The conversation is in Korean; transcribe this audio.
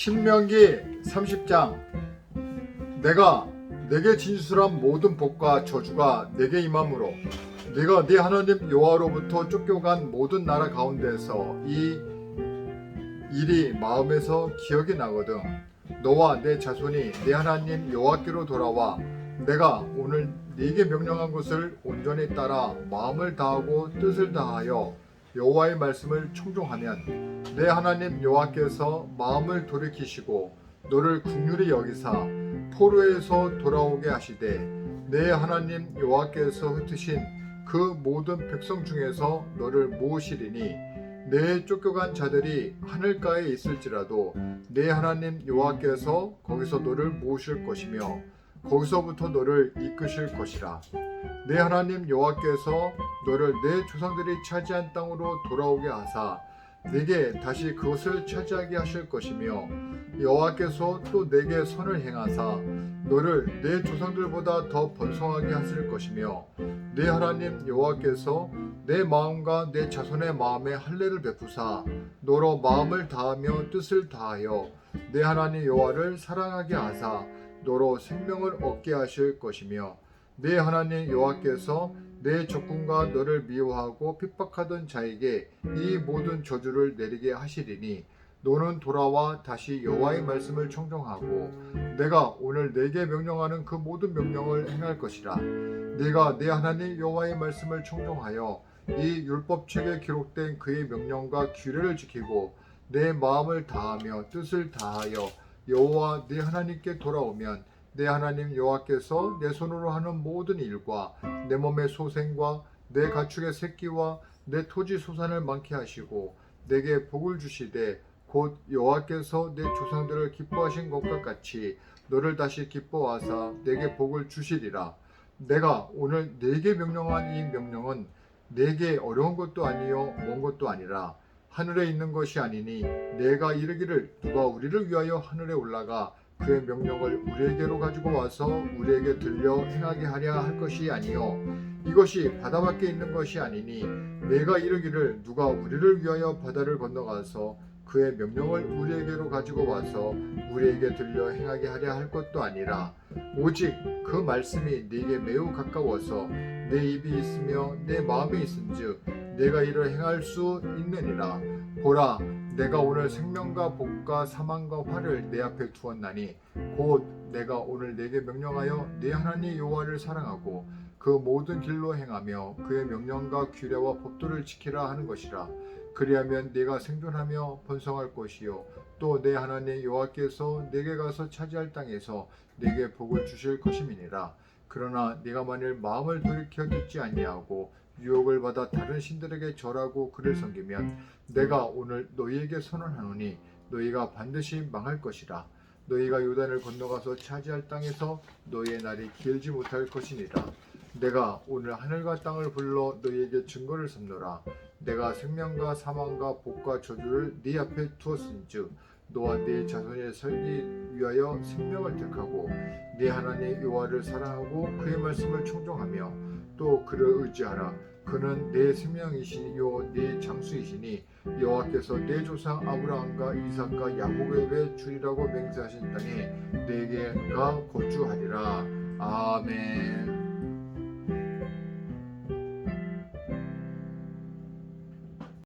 신명기 30장. 내가 내게 진술한 모든 복과 저주가 내게 임함으로 네가 네 하나님 여호와로부터 쫓겨간 모든 나라 가운데서 이 일이 마음에서 기억이 나거든. 너와 내 자손이 내 하나님 여호와께로 돌아와 내가 오늘 네게 명령한 것을 온전히 따라 마음을 다하고 뜻을 다하여 여호와의 말씀을 청종하면 내 하나님 여호와께서 마음을 돌이키시고 너를 국률이 여기사 포로에서 돌아오게 하시되 내 하나님 여호와께서 흩으신 그 모든 백성 중에서 너를 모으시리니 내 쫓겨간 자들이 하늘가에 있을지라도 내 하나님 여호와께서 거기서 너를 모으실 것이며 거기서부터 너를 이끄실 것이라. 내 하나님 여호와께서 너를 내 조상들이 차지한 땅으로 돌아오게 하사 내게 다시 그것을 차지하게 하실 것이며 여호와께서 또 내게 선을 행하사 너를 내 조상들보다 더 번성하게 하실 것이며 내 하나님 여호와께서 내 마음과 내 자손의 마음에 할례를 베푸사 너로 마음을 다하며 뜻을 다하여 내 하나님 여호와를 사랑하게 하사 너로 생명을 얻게 하실 것이며 내 하나님 여호와께서 내 적군과 너를 미워하고 핍박하던 자에게 이 모든 저주를 내리게 하시리니 너는 돌아와 다시 여호와의 말씀을 청정하고 내가 오늘 내게 명령하는 그 모든 명령을 행할 것이라. 네가 내 하나님 여호와의 말씀을 청정하여 이 율법책에 기록된 그의 명령과 규례를 지키고 내 마음을 다하며 뜻을 다하여 여호와 네 하나님께 돌아오면 내 하나님 여호와께서 내 손으로 하는 모든 일과 내 몸의 소생과 내 가축의 새끼와 내 토지 소산을 많게 하시고 내게 복을 주시되 곧 여호와께서 내 조상들을 기뻐하신 것과 같이 너를 다시 기뻐하사 내게 복을 주시리라. 내가 오늘 내게 명령한 이 명령은 내게 어려운 것도 아니요 먼 것도 아니라 하늘에 있는 것이 아니니 내가 이르기를 누가 우리를 위하여 하늘에 올라가 그의 명령을 우리에게로 가지고 와서 우리에게 들려 행하게 하려 할 것이 아니요. 이것이 바다 밖에 있는 것이 아니니 내가 이르기를 누가 우리를 위하여 바다를 건너가서 그의 명령을 우리에게로 가지고 와서 우리에게 들려 행하게 하려 할 것도 아니라 오직 그 말씀이 네게 매우 가까워서 내 입이 있으며 내 마음이 있은즉 내가 이를 행할 수 있느니라. 보라 내가 오늘 생명과 복과 사망과 화를 내 앞에 두었나니 곧 내가 오늘 내게 명령하여 내 하나님 여호와를 사랑하고 그 모든 길로 행하며 그의 명령과 규례와 법도를 지키라 하는 것이라. 그리하면 내가 생존하며 번성할 것이요 또 내 하나님 여호와께서 내게 가서 차지할 땅에서 내게 복을 주실 것임이니라. 그러나 네가 만일 마음을 돌이켜 듣지 아니하고 유혹을 받아 다른 신들에게 절하고 그를 섬기면 내가 오늘 너희에게 선언하노니 너희가 반드시 망할 것이라. 너희가 요단을 건너가서 차지할 땅에서 너희의 날이 길지 못할 것이니라. 내가 오늘 하늘과 땅을 불러 너희에게 증거를 삼노라. 내가 생명과 사망과 복과 저주를 네 앞에 두었은즉 너와 네 자손의 살기 위하여 생명을 택하고 네 하나님 여호와를 사랑하고 그의 말씀을 청종하며 또 그를 의지하라 그는 내 생명이시요 내 장수이시니 여호와께서 내 조상 아브라함과 이삭과 야곱에게 주리라고 맹세하신 땅에 내게가 거주하리라 아멘.